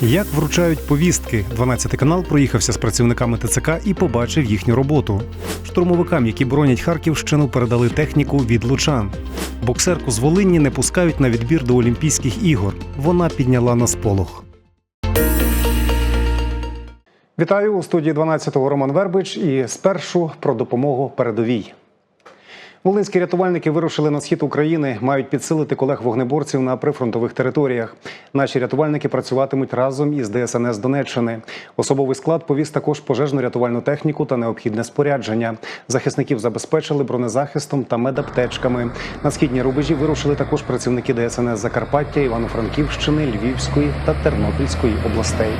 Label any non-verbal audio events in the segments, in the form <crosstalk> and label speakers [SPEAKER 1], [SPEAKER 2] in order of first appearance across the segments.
[SPEAKER 1] Як вручають повістки? 12 канал проїхався з працівниками ТЦК і побачив їхню роботу. Штурмовикам, які боронять Харківщину, передали техніку від лучан. Боксерку з Волинні не пускають на відбір до Олімпійських ігор. Вона підняла на сполох. Вітаю у студії 12-го Роман Вербич і спершу про допомогу передовій. Волинські рятувальники вирушили на схід України, мають підсилити колег вогнеборців на прифронтових територіях. Наші рятувальники працюватимуть разом із ДСНС Донеччини. Особовий склад повіз також пожежну рятувальну техніку та необхідне спорядження. Захисників забезпечили бронезахистом та медаптечками. На східні рубежі вирушили також працівники ДСНС Закарпаття, Івано-Франківщини, Львівської та Тернопільської областей.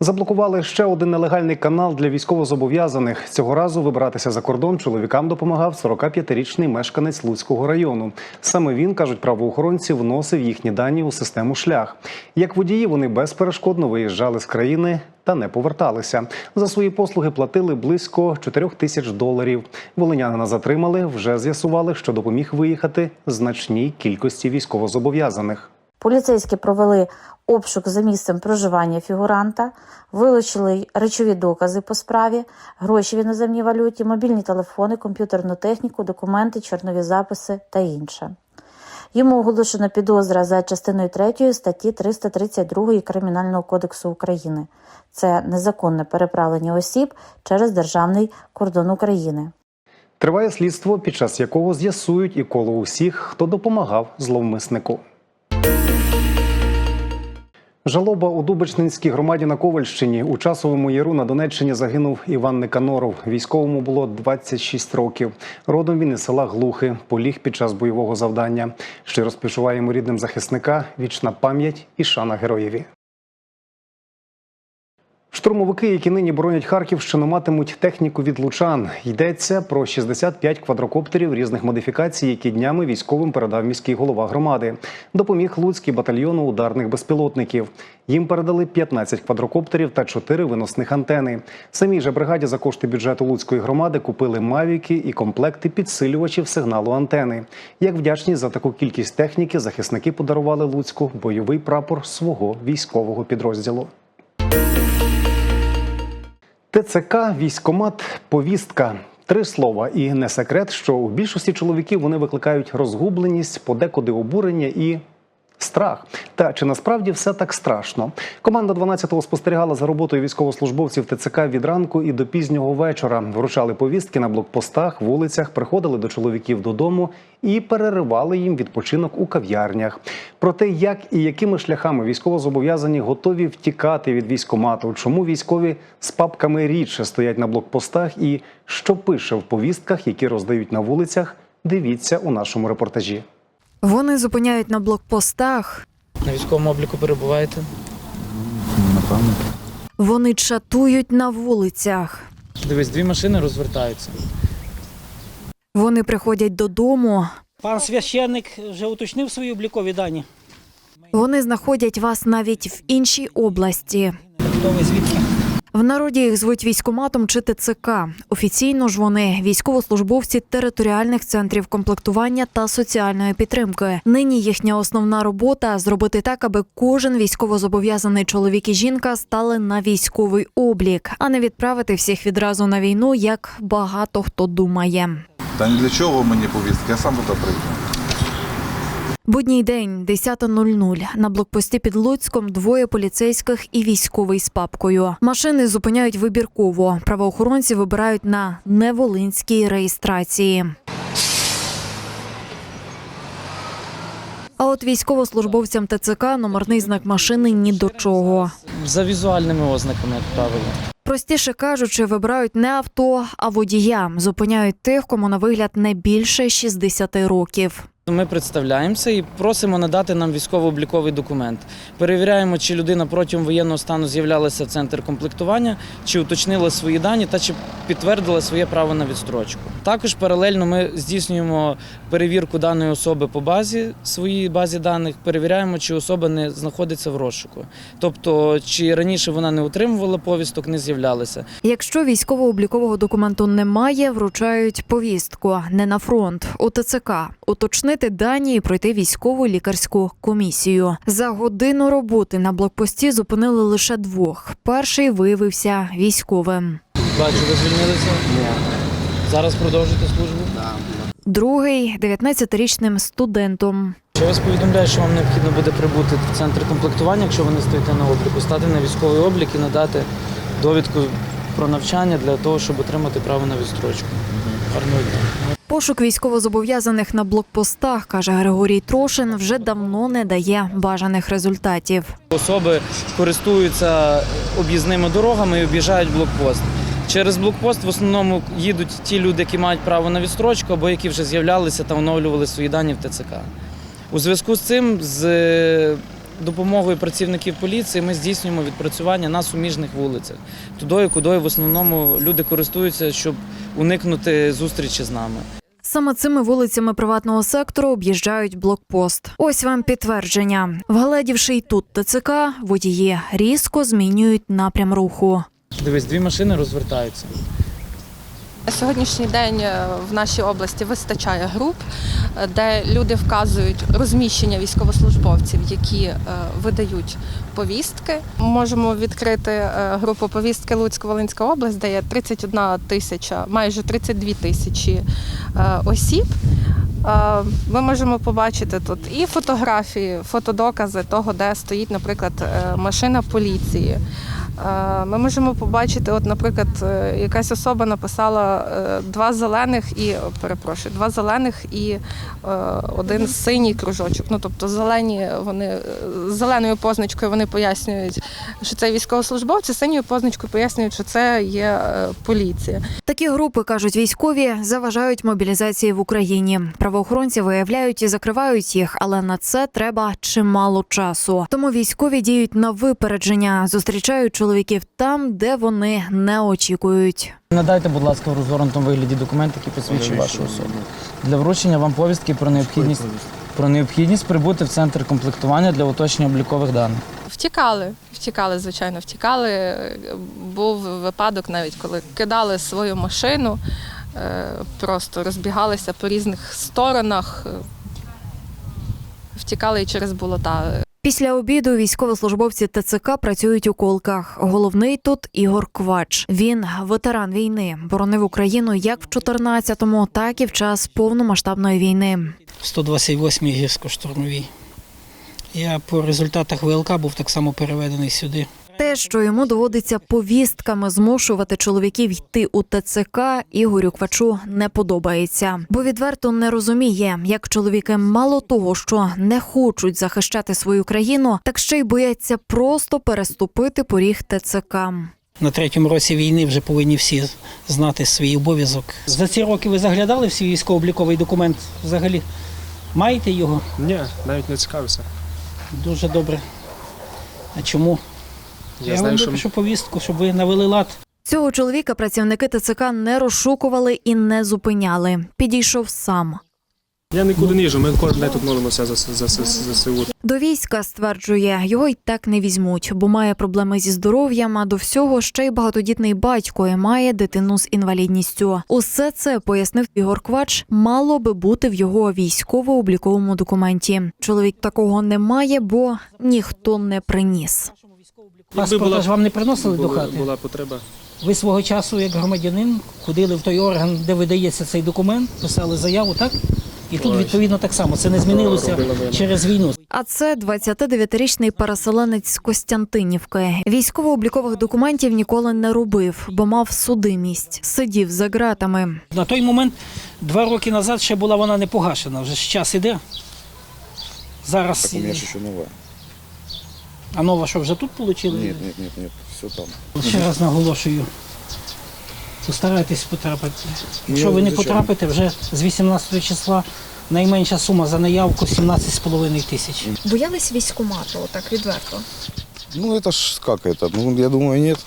[SPEAKER 1] Заблокували ще один нелегальний канал для військовозобов'язаних. Цього разу вибратися за кордон чоловікам допомагав 45-річний мешканець Луцького району. Саме він кажуть, правоохоронці вносив їхні дані у систему шлях. Як водії вони безперешкодно виїжджали з країни та не поверталися. За свої послуги платили близько 4 тисяч доларів. Волинянина затримали. Вже з'ясували, що допоміг виїхати значній кількості військовозобов'язаних.
[SPEAKER 2] Поліцейські провели обшук за місцем проживання фігуранта, вилучили речові докази по справі, гроші в іноземній валюті, мобільні телефони, комп'ютерну техніку, документи, чорнові записи та інше. Йому оголошено підозра за частиною 3 статті 332 Кримінального кодексу України. Це незаконне переправлення осіб через державний кордон України.
[SPEAKER 1] Триває слідство, під час якого з'ясують і коло усіх, хто допомагав зловмиснику. Жалоба у Дубичнинській громаді на Ковальщині. У часовому яру на Донеччині загинув Іван Никаноров. Військовому було 26 років. Родом він із села Глухи, поліг під час бойового завдання. Щиро співчуваємо рідним захисника, вічна пам'ять і шана героєві. Штурмовики, які нині боронять Харківщину, матимуть техніку від лучан. Йдеться про 65 квадрокоптерів різних модифікацій, які днями військовим передав міський голова громади. Допоміг Луцький батальйону ударних безпілотників. Їм передали 15 квадрокоптерів та 4 виносних антени. Самій же бригаді за кошти бюджету Луцької громади купили мавіки і комплекти підсилювачів сигналу антени. Як вдячність за таку кількість техніки, захисники подарували Луцьку бойовий прапор свого військового підрозділу. ТЦК, військомат, повістка. Три слова, і не секрет, що у більшості чоловіків вони викликають розгубленість, подекуди обурення і страх. Та чи насправді все так страшно? Команда 12-го спостерігала за роботою військовослужбовців ТЦК від ранку і до пізнього вечора. Вручали повістки на блокпостах, вулицях, приходили до чоловіків додому і переривали їм відпочинок у кав'ярнях. Про те, як і якими шляхами військовозобов'язані готові втікати від військомату, чому військові з папками рідше стоять на блокпостах, і що пише в повістках, які роздають на вулицях. Дивіться у нашому репортажі.
[SPEAKER 3] Вони зупиняють на блокпостах,
[SPEAKER 4] На військовому обліку перебуваєте?
[SPEAKER 5] Напевно.
[SPEAKER 3] вони чатують на вулицях.
[SPEAKER 4] Дивись, дві машини розвертаються.
[SPEAKER 3] Вони приходять додому,
[SPEAKER 6] Пан священник вже уточнив свої облікові дані.
[SPEAKER 3] вони знаходять вас навіть в іншій області.
[SPEAKER 6] Хто ви звідки?
[SPEAKER 3] В народі їх звуть військоматом чи ТЦК. Офіційно ж вони військовослужбовці територіальних центрів комплектування та соціальної підтримки. Нині їхня основна робота зробити так, аби кожен військовозобов'язаний чоловік і жінка стали на військовий облік, а не відправити всіх відразу на війну, як багато хто думає.
[SPEAKER 5] Та для чого мені повістки, я сам туди прийду.
[SPEAKER 3] Будній день, 10.00. На блокпості під Луцьком двоє поліцейських і військовий з папкою. Машини зупиняють вибірково. Правоохоронці вибирають на неволинській реєстрації. А от військовослужбовцям ТЦК номерний знак машини ні до чого.
[SPEAKER 4] За візуальними ознаками, як правило.
[SPEAKER 3] Простіше кажучи, вибирають не авто, а водія. Зупиняють тих, кому на вигляд не більше 60 років.
[SPEAKER 4] Ми представляємося і просимо надати нам військово-обліковий документ. Перевіряємо, чи людина протягом воєнного стану з'являлася в центр комплектування, чи уточнила свої дані та чи підтвердила своє право на відстрочку. Також паралельно ми здійснюємо перевірку даної особи по базі, своїй базі даних, перевіряємо, чи особа не знаходиться в розшуку. Тобто, чи раніше вона не отримувала повісток, не з'являлася.
[SPEAKER 3] Якщо військово-облікового документу немає, вручають повістку не на фронт у ТЦК. Уточнити заповнити дані і пройти військову лікарську комісію. За годину роботи на блокпості зупинили лише двох. Перший виявився військовим.
[SPEAKER 4] Бачу, ви звільнилися? Ні. Зараз продовжуєте службу?
[SPEAKER 3] Другий 19-річним студентом.
[SPEAKER 4] Я вас повідомляю, що вам необхідно буде прибути в центр комплектування, якщо ви не стоїте на обліку, стати на військовий облік і надати довідку про навчання для того, щоб отримати право на відстрочку. Гарного дня.
[SPEAKER 3] Пошук військовозобов'язаних на блокпостах, каже Григорій Трошин, вже давно не дає бажаних результатів.
[SPEAKER 4] Особи користуються об'їзними дорогами і об'їжджають блокпост. Через блокпост в основному їдуть ті люди, які мають право на відстрочку або які вже з'являлися та оновлювали свої дані в ТЦК. У зв'язку з цим, з е, допомогою працівників поліції, ми здійснюємо відпрацювання на суміжних вулицях, тудою, кудою в основному люди користуються, щоб уникнути зустрічі з нами.
[SPEAKER 3] Саме цими вулицями приватного сектору об'їжджають блокпост. Ось вам підтвердження. Вгледівши й тут ТЦК, водії різко змінюють напрям руху.
[SPEAKER 4] Дивись, дві машини розвертаються.
[SPEAKER 7] Сьогоднішній день е, в нашій області вистачає груп, е, де люди вказують розміщення військовослужбовців, які е, видають повістки. Можемо відкрити групу повістки Луцько-Волинська область, де є 31 тисяча, майже 32 тисячі осіб. Ми можемо побачити тут і фотографії, фотодокази того, де стоїть, наприклад, машина поліції. Е, Ми можемо побачити, от, наприклад, е, якась особа написала е, два зелених і перепрошую, два зелених і один синій кружочок. Ну тобто зелені вони з зеленою позначкою вони пояснюють, що це військовослужбовці, синьою позначкою пояснюють, що це є поліція.
[SPEAKER 3] Такі групи кажуть військові заважають мобілізації в Україні. Правоохоронці виявляють і закривають їх, але на це треба чимало часу. Тому військові діють на випередження, зустрічають чоловіків там, де вони не очікують.
[SPEAKER 4] Надайте, будь ласка, в розгорнутому вигляді документ, який посвідчує вашу особу. Для вручення вам повістки про необхідність про необхідність прибути в центр комплектування для уточнення облікових даних.
[SPEAKER 7] Втікали, втікали, звичайно, втікали. Був випадок навіть, коли кидали свою машину, е, просто розбігалися по різних сторонах, втікали і через болота.
[SPEAKER 3] Після обіду військовослужбовці ТЦК працюють у колках. Головний тут Ігор Квач. Він ветеран війни, боронив Україну як в 14-му, так і в час повномасштабної війни.
[SPEAKER 6] 128-й гірсько-штурмовій. Я по результатах ВЛК був так само переведений сюди.
[SPEAKER 3] Те, що йому доводиться повістками змушувати чоловіків йти у ТЦК, Ігорю Квачу не подобається, бо відверто не розуміє, як чоловіки мало того, що не хочуть захищати свою країну, так ще й бояться просто переступити поріг ТЦК.
[SPEAKER 6] На третьому році війни вже повинні всі знати свій обов'язок. За ці роки ви заглядали в свій військово-обліковий документ взагалі? Маєте його?
[SPEAKER 8] Ні, навіть не цікавився.
[SPEAKER 6] Дуже добре. А чому?
[SPEAKER 8] Я,
[SPEAKER 6] Я,
[SPEAKER 8] знаю,
[SPEAKER 6] вам
[SPEAKER 8] що
[SPEAKER 6] випишу повістку, щоб ви навели лад.
[SPEAKER 3] Цього чоловіка працівники ТЦК не розшукували і не зупиняли. Підійшов сам.
[SPEAKER 8] я нікуди не їжджу, ми кожен день тут молимося за, за, за, за СУ.
[SPEAKER 3] До війська стверджує, його й так не візьмуть, бо має проблеми зі здоров'ям. А до всього ще й багатодітний батько і має дитину з інвалідністю. Усе це пояснив Ігор Квач, мало би бути в його військово-обліковому документі. Чоловік такого не має, бо ніхто не приніс.
[SPEAKER 6] Паспорта ж вам не приносили до хати?
[SPEAKER 8] була потреба.
[SPEAKER 6] Ви свого часу, як громадянин, ходили в той орган, де видається цей документ, писали заяву, так? І тут відповідно так само. Це не змінилося через війну.
[SPEAKER 3] А це 29-річний переселенець з Костянтинівки. Військово-облікових документів ніколи не робив, бо мав судимість. Сидів за ґратами.
[SPEAKER 6] На той момент, два роки назад, ще була вона не погашена. Вже ж час іде. Зараз.
[SPEAKER 9] Так у меня же еще новая.
[SPEAKER 6] А нова, що вже тут отримали?
[SPEAKER 9] Ні, ні, ні, ні, все там.
[SPEAKER 6] Ще раз наголошую. Постарайтесь потрапити. Якщо ви не потрапите, вже з 18 числа найменша сума за наявку 17,5 тисяч.
[SPEAKER 10] Боялись військкомату, так відверто.
[SPEAKER 9] Ну это ж как это? Ну я думаю нет.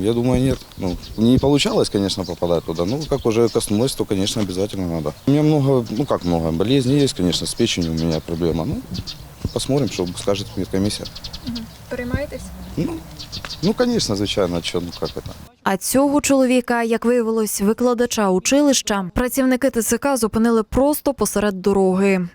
[SPEAKER 9] Я думаю нет. Ну не получалось, конечно, попадать туда. Ну как уже коснулось, то конечно обязательно надо. У меня много, ну как много, болезни есть, конечно, с печенью у меня проблема. Ну посмотрим, что скажет медкомиссия.
[SPEAKER 10] Переймаєтесь?
[SPEAKER 9] Ну конечно, звичайно, что, ну как это.
[SPEAKER 3] А цього чоловіка, як виявилось, викладача училища, працівники ТЦК зупинили просто посеред дороги.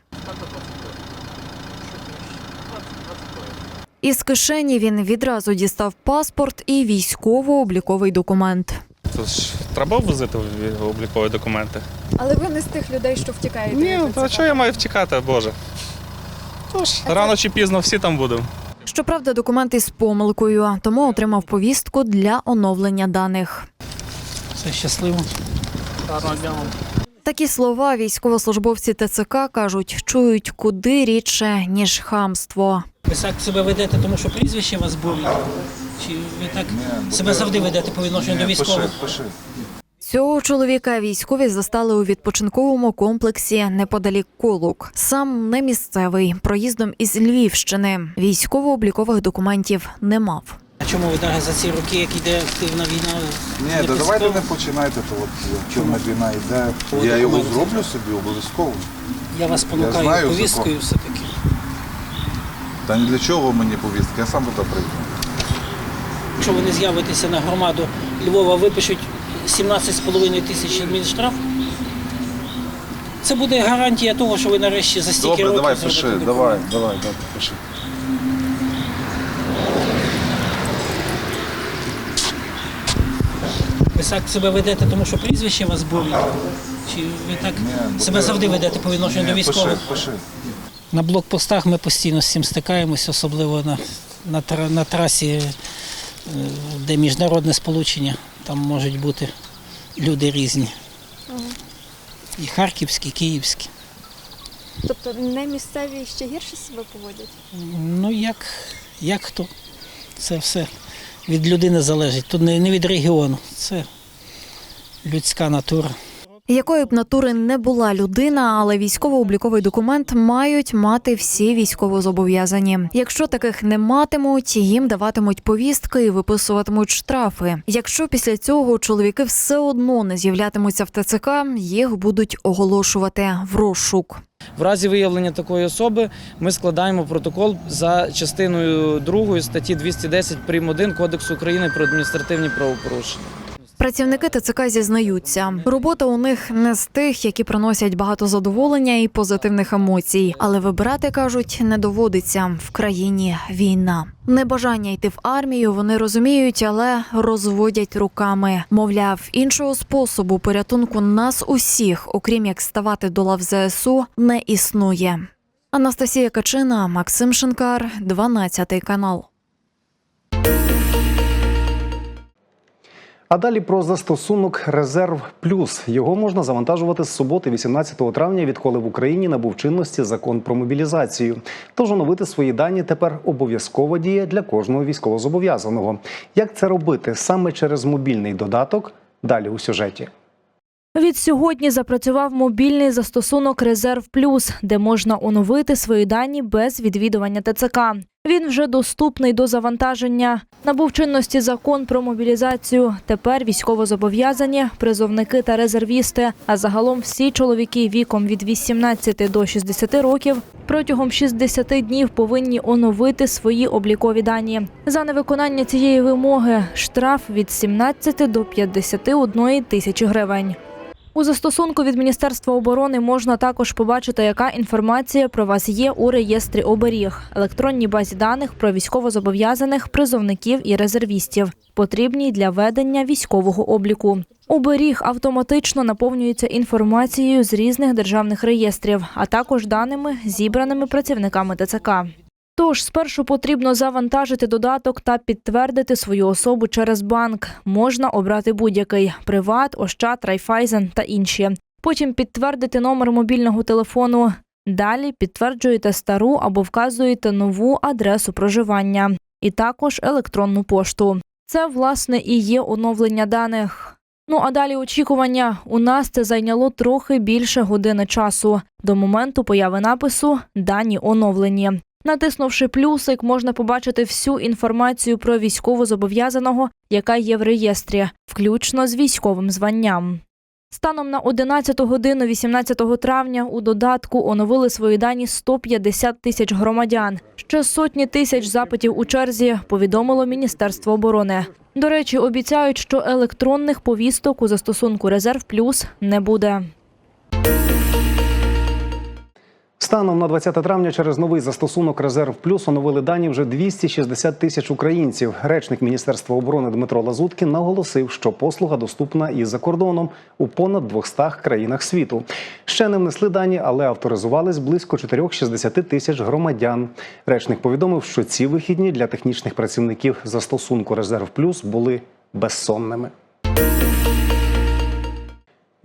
[SPEAKER 3] Із кишені він відразу дістав паспорт і військово-обліковий документ.
[SPEAKER 11] Тож треба возити облікові документи.
[SPEAKER 10] Але ви не з тих людей, що втікаєте.
[SPEAKER 11] Ні, та що я маю втікати, Боже. Тож, рано чи пізно всі там будемо.
[SPEAKER 3] Щоправда, документ із помилкою, тому отримав повістку для оновлення даних.
[SPEAKER 6] Все щасливо.
[SPEAKER 3] Такі слова військовослужбовці ТЦК кажуть, чують куди рідше ніж хамство.
[SPEAKER 6] Ви так себе ведете, тому що прізвище у вас було? Чи ви так себе завжди ведете по відношенню до військових?
[SPEAKER 5] пиши.
[SPEAKER 3] Цього чоловіка військові застали у відпочинковому комплексі неподалік Колук. Сам не місцевий, проїздом із Львівщини. Військово-облікових документів не мав.
[SPEAKER 6] А чому ви навіть за ці роки, як йде активна війна?
[SPEAKER 5] Ні,
[SPEAKER 6] не
[SPEAKER 5] да давайте не починайте, то от чорна війна йде. Я його зроблю собі обов'язково.
[SPEAKER 6] Я вас понукаю повісткою все-таки.
[SPEAKER 5] Та ні для чого мені повістка, я сам туди прийду.
[SPEAKER 6] Якщо ви не з'явитеся на громаду Львова, випишуть 17,5 тисяч адмінштраф. Це буде гарантія того, що ви нарешті за стільки
[SPEAKER 5] Добре,
[SPEAKER 6] років
[SPEAKER 5] давай,
[SPEAKER 6] зробите
[SPEAKER 5] пиши,
[SPEAKER 6] документ.
[SPEAKER 5] давай, давай, давай, пиши.
[SPEAKER 6] Ви так себе ведете, тому що прізвище вас було? Чи ви так
[SPEAKER 5] Ні,
[SPEAKER 6] себе
[SPEAKER 5] бо-
[SPEAKER 6] завжди ведете по відношенню
[SPEAKER 5] Ні,
[SPEAKER 6] до
[SPEAKER 5] пиши,
[SPEAKER 6] військових?
[SPEAKER 5] пиши.
[SPEAKER 6] На блокпостах ми постійно з цим стикаємось, особливо на, на, на трасі, е, де міжнародне сполучення. Там можуть бути люди різні. І харківські, і київські.
[SPEAKER 10] Тобто не місцеві ще гірше себе поводять?
[SPEAKER 6] Ну, як, як хто? Це все від людини залежить. Тут не, не від регіону. Це людська натура.
[SPEAKER 3] Якою б натури не була людина, але військово-обліковий документ мають мати всі військовозобов'язані. Якщо таких не матимуть, їм даватимуть повістки і виписуватимуть штрафи. Якщо після цього чоловіки все одно не з'являтимуться в ТЦК, їх будуть оголошувати в розшук.
[SPEAKER 4] В разі виявлення такої особи ми складаємо протокол за частиною 2 статті 210 прим. 1 Кодексу України про адміністративні правопорушення.
[SPEAKER 3] Працівники ТЦК зізнаються, робота у них не з тих, які приносять багато задоволення і позитивних емоцій, але вибирати кажуть не доводиться в країні війна. Небажання йти в армію вони розуміють, але розводять руками. Мовляв, іншого способу порятунку нас усіх, окрім як ставати до лав ЗСУ, не існує. Анастасія Качина, Максим Шинкар, 12 канал.
[SPEAKER 1] А далі про застосунок Резерв Плюс. Його можна завантажувати з суботи, 18 травня, відколи в Україні набув чинності закон про мобілізацію. Тож оновити свої дані тепер обов'язкова діє для кожного військовозобов'язаного. Як це робити саме через мобільний додаток? Далі у сюжеті.
[SPEAKER 12] Від сьогодні запрацював мобільний застосунок Резерв Плюс, де можна оновити свої дані без відвідування ТЦК. Він вже доступний до завантаження. Набув чинності закон про мобілізацію. Тепер військовозобов'язані, призовники та резервісти, а загалом всі чоловіки віком від 18 до 60 років протягом 60 днів повинні оновити свої облікові дані. За невиконання цієї вимоги штраф від 17 до 51 тисячі гривень. У застосунку від Міністерства оборони можна також побачити, яка інформація про вас є у реєстрі оберіг, електронній базі даних про військовозобов'язаних призовників і резервістів, потрібній для ведення військового обліку. Оберіг автоматично наповнюється інформацією з різних державних реєстрів, а також даними, зібраними працівниками ТЦК. Тож спершу потрібно завантажити додаток та підтвердити свою особу через банк. Можна обрати будь-який Приват, Ощад, Райфайзен та інші. Потім підтвердити номер мобільного телефону. Далі підтверджуєте стару або вказуєте нову адресу проживання і також електронну пошту. Це власне і є оновлення даних. Ну а далі очікування. У нас це зайняло трохи більше години часу. До моменту появи напису дані оновлені. Натиснувши плюсик, можна побачити всю інформацію про військовозобов'язаного, яка є в реєстрі, включно з військовим званням. Станом на 11 годину 18 травня у додатку оновили свої дані 150 тисяч громадян. Ще сотні тисяч запитів у черзі повідомило Міністерство оборони. До речі, обіцяють, що електронних повісток у застосунку Резерв Плюс не буде.
[SPEAKER 1] Станом на 20 травня через новий застосунок Резерв Плюс оновили дані вже 260 тисяч українців. Речник Міністерства оборони Дмитро Лазуткін наголосив, що послуга доступна і за кордоном у понад 200 країнах світу. Ще не внесли дані, але авторизувались близько 460 тисяч громадян. Речник повідомив, що ці вихідні для технічних працівників застосунку Резерв Плюс були безсонними.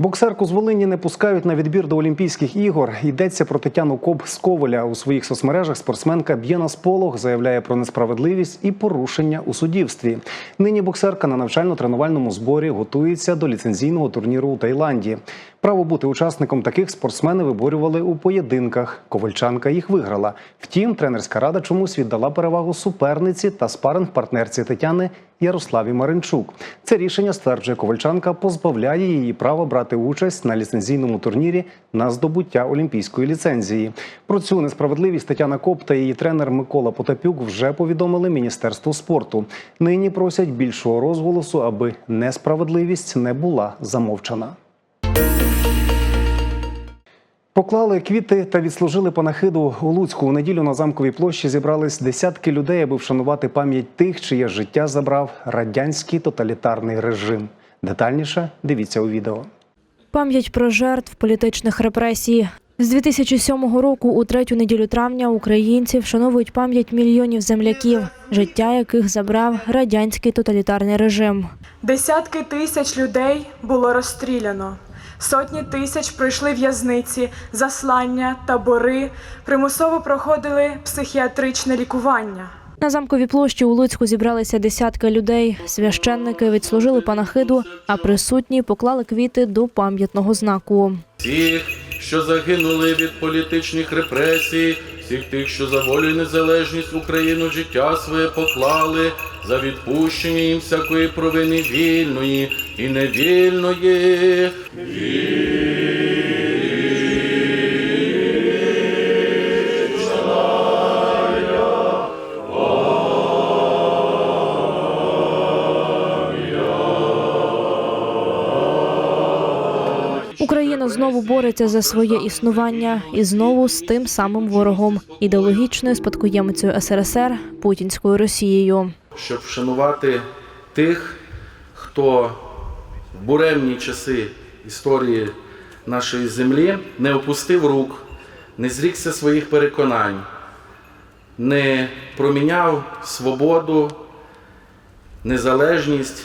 [SPEAKER 1] Боксерку з Волині не пускають на відбір до Олімпійських ігор. Йдеться про Тетяну Коб з Коваля. У своїх соцмережах спортсменка б'є на сполох, заявляє про несправедливість і порушення у суддівстві. Нині боксерка на навчально-тренувальному зборі готується до ліцензійного турніру у Таїланді. Право бути учасником таких спортсмени виборювали у поєдинках. Ковальчанка їх виграла. Втім, тренерська рада чомусь віддала перевагу суперниці та спаринг-партнерці Тетяни Ярославі Маринчук. Це рішення стверджує Ковальчанка, позбавляє її права брати участь на ліцензійному турнірі на здобуття олімпійської ліцензії. Про цю несправедливість Тетяна Коп та її тренер Микола Потапюк вже повідомили Міністерству спорту. Нині просять більшого розголосу, аби несправедливість не була замовчана. Поклали квіти та відслужили панахиду у Луцьку. У неділю на замковій площі зібрались десятки людей, аби вшанувати пам'ять тих, чиє життя забрав радянський тоталітарний режим. Детальніше дивіться у відео.
[SPEAKER 12] Пам'ять про жертв політичних репресій. З 2007 року, у третю неділю травня, українці вшановують пам'ять мільйонів земляків, життя яких забрав радянський тоталітарний режим.
[SPEAKER 13] Десятки тисяч людей було розстріляно. Сотні тисяч пройшли в'язниці, заслання, табори, примусово проходили психіатричне лікування.
[SPEAKER 12] На замковій площі у Луцьку зібралися десятки людей. Священники відслужили панахиду, а присутні поклали квіти до пам'ятного знаку.
[SPEAKER 14] Всіх, що загинули від політичних репресій, всіх тих, що за волю і незалежність Україну життя своє поклали, за відпущення їм всякої провини вільної і невільної.
[SPEAKER 12] Знову бореться за своє існування і знову з тим самим ворогом ідеологічною спадкоємицею СРСР путінською Росією.
[SPEAKER 14] щоб вшанувати тих, хто в буремні часи історії нашої землі не опустив рук, не зрікся своїх переконань, не проміняв свободу, незалежність,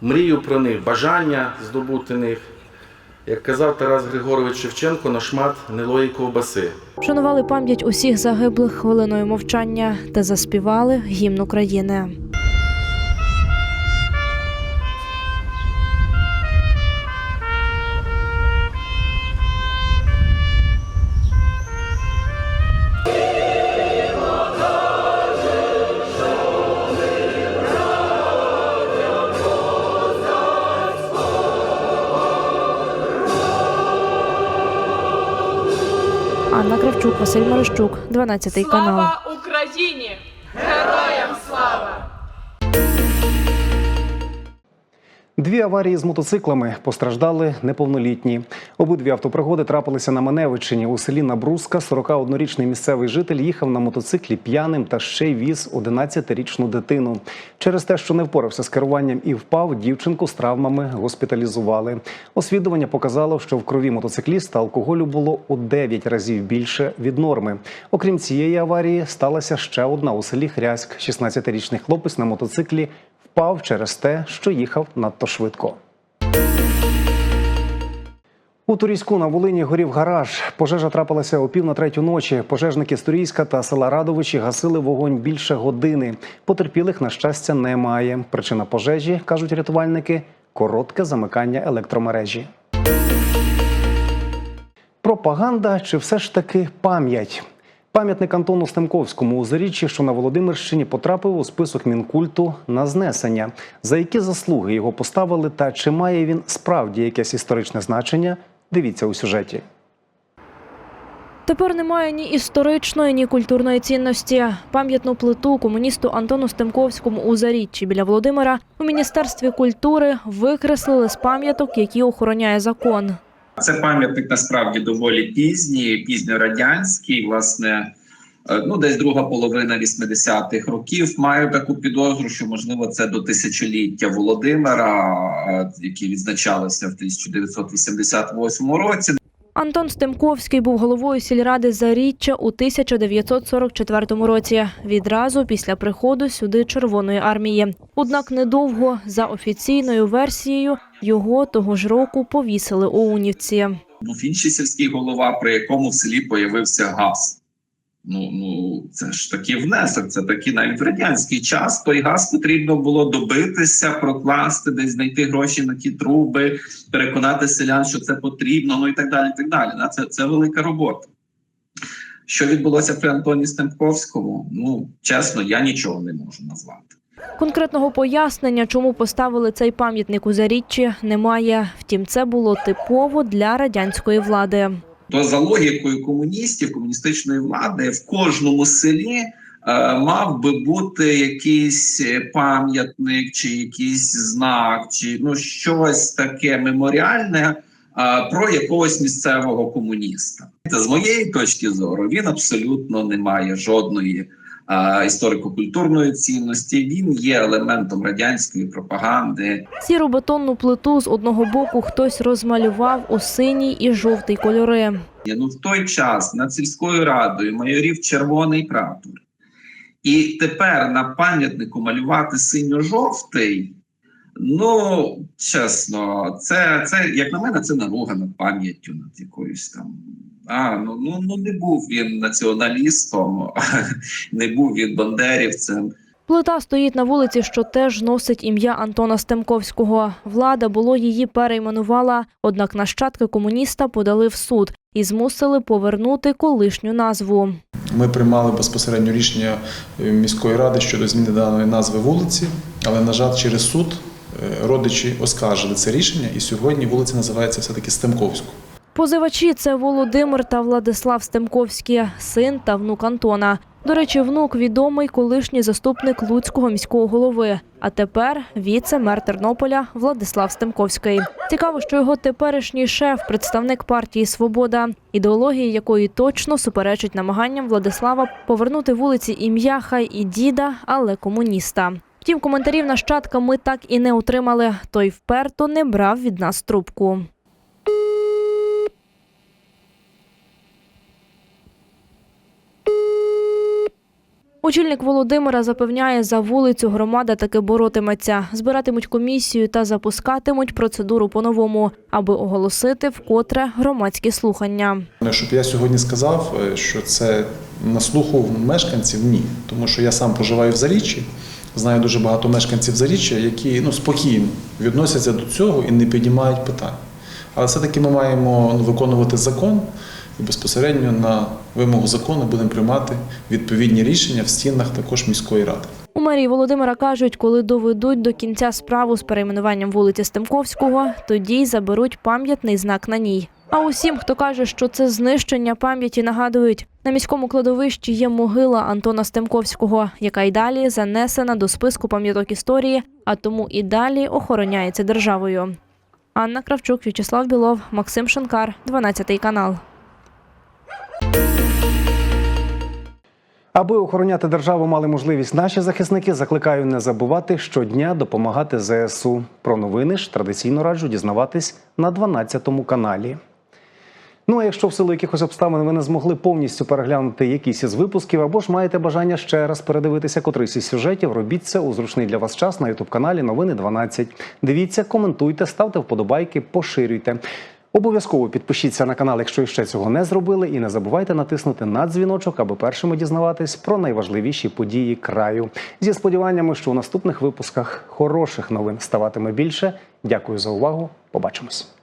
[SPEAKER 14] мрію про них, бажання здобути них. Як казав Тарас Григорович Шевченко, на шмат нелої ковбаси.
[SPEAKER 12] Вшанували пам'ять усіх загиблих хвилиною мовчання та заспівали гімн України. Анна Кравчук, Василь Марищук, 12 канал.
[SPEAKER 13] Слава Україні! Героям слава!
[SPEAKER 1] Дві аварії з мотоциклами постраждали неповнолітні. Обидві автопригоди трапилися на Маневичині. У селі Набруска 41-річний місцевий житель їхав на мотоциклі п'яним та ще й віз 11-річну дитину. Через те, що не впорався з керуванням і впав, дівчинку з травмами госпіталізували. Освідування показало, що в крові мотоцикліста алкоголю було у 9 разів більше від норми. Окрім цієї аварії, сталася ще одна у селі Хряськ. 16-річний хлопець на мотоциклі впав через те, що їхав надто швидко. У Турійську на Волині горів гараж. Пожежа трапилася о пів на третю ночі. Пожежники з Турійська та села Радовичі гасили вогонь більше години. Потерпілих, на щастя, немає. Причина пожежі, кажуть рятувальники, коротке замикання електромережі. Пропаганда чи все ж таки пам'ять? Пам'ятник Антону Стемковському у Заріччі, що на Володимирщині, потрапив у список мінкульту на знесення. За які заслуги його поставили та чи має він справді якесь історичне значення? Дивіться у сюжеті.
[SPEAKER 12] Тепер немає ні історичної, ні культурної цінності. Пам'ятну плиту комуністу Антону Стемковському у Заріччі біля Володимира у Міністерстві культури викреслили з пам'яток, які охороняє закон.
[SPEAKER 15] Це пам'ятник насправді доволі пізній, пізньорадянський, власне. е, Ну, десь друга половина 80-х років маю таку підозру, що можливо це до тисячоліття Володимира, яке які відзначалися в 1988 році.
[SPEAKER 12] Антон Стемковський був головою сільради Заріччя у 1944 році, відразу після приходу сюди Червоної армії. Однак недовго за офіційною версією його того ж року повісили у Унівці.
[SPEAKER 15] Був інший сільський голова, при якому в селі появився газ. Ну, ну це ж такий внесок. Це такий навіть в радянський час. Той газ потрібно було добитися, прокласти, десь знайти гроші на ті труби, переконати селян, що це потрібно. Ну і так далі. і так далі. Да, Це, це велика робота. Що відбулося при Антоні Стемковському? Ну чесно, я нічого не можу назвати.
[SPEAKER 12] Конкретного пояснення, чому поставили цей пам'ятник у Заріччі, немає. Втім, це було типово для радянської влади.
[SPEAKER 15] То за логікою комуністів, комуністичної влади, в кожному селі е, мав би бути якийсь пам'ятник, чи якийсь знак, чи ну щось таке меморіальне е, про якогось місцевого комуніста. З моєї точки зору він абсолютно не має жодної історико-культурної цінності. Він є елементом радянської пропаганди.
[SPEAKER 12] Сіру бетонну плиту з одного боку хтось розмалював у синій і жовтий кольори.
[SPEAKER 15] Ну в той час над сільською радою майорів червоний прапор. І тепер на пам'ятнику малювати синьо-жовтий. Ну, чесно, це, це як на мене, це наруга над пам'яттю над якоюсь там. А, ну, ну, ну не був він націоналістом, <laughs> не був він бандерівцем.
[SPEAKER 12] Плита стоїть на вулиці, що теж носить ім'я Антона Стемковського. Влада було її перейменувала, однак нащадки комуніста подали в суд і змусили повернути колишню назву.
[SPEAKER 16] Ми приймали безпосередньо рішення міської ради щодо зміни даної назви вулиці, але, на жаль, через суд е, родичі оскаржили це рішення, і сьогодні вулиця називається все-таки Стемковську.
[SPEAKER 12] Позивачі це Володимир та Владислав Стемковські, син та внук Антона. До речі, внук відомий колишній заступник Луцького міського голови, а тепер віце-мер Тернополя Владислав Стемковський. Цікаво, що його теперішній шеф, представник партії Свобода, ідеології якої точно суперечить намаганням Владислава повернути вулиці ім'я хай і діда, але комуніста. Втім, коментарів нащадка ми так і не отримали. Той вперто не брав від нас трубку. Очільник Володимира запевняє, за вулицю громада таки боротиметься, збиратимуть комісію та запускатимуть процедуру по-новому, аби оголосити вкотре громадські слухання.
[SPEAKER 16] Щоб я сьогодні сказав, е, що це на слуху мешканців, ні. Тому що я сам проживаю в Заріччі, знаю дуже багато мешканців Заріччя, які ну, спокійно відносяться до цього і не піднімають питань. Але все-таки ми маємо ну, виконувати закон і безпосередньо на вимогу закону будемо приймати відповідні рішення в стінах також міської ради.
[SPEAKER 12] У мерії Володимира кажуть, коли доведуть до кінця справу з перейменуванням вулиці Стемковського, тоді й заберуть пам'ятний знак на ній. А усім, хто каже, що це знищення пам'яті, нагадують, на міському кладовищі є могила Антона Стемковського, яка й далі занесена до списку пам'яток історії, а тому і далі охороняється державою. Анна Кравчук, В'ячеслав Білов, Максим Шанкар, 12 канал.
[SPEAKER 1] Аби охороняти державу мали можливість наші захисники, закликаю не забувати щодня допомагати ЗСУ. Про новини ж традиційно раджу дізнаватись на 12 каналі. Ну а якщо в силу якихось обставин ви не змогли повністю переглянути якісь із випусків, або ж маєте бажання ще раз передивитися котрийсь із сюжетів, робіть це у зручний для вас час на ютуб каналі Новини 12. Дивіться, коментуйте, ставте вподобайки, поширюйте. Обов'язково підпишіться на канал, якщо ще цього не зробили, і не забувайте натиснути на дзвіночок, аби першими дізнаватись про найважливіші події краю. Зі сподіваннями, що у наступних випусках хороших новин ставатиме більше. Дякую за увагу. Побачимось.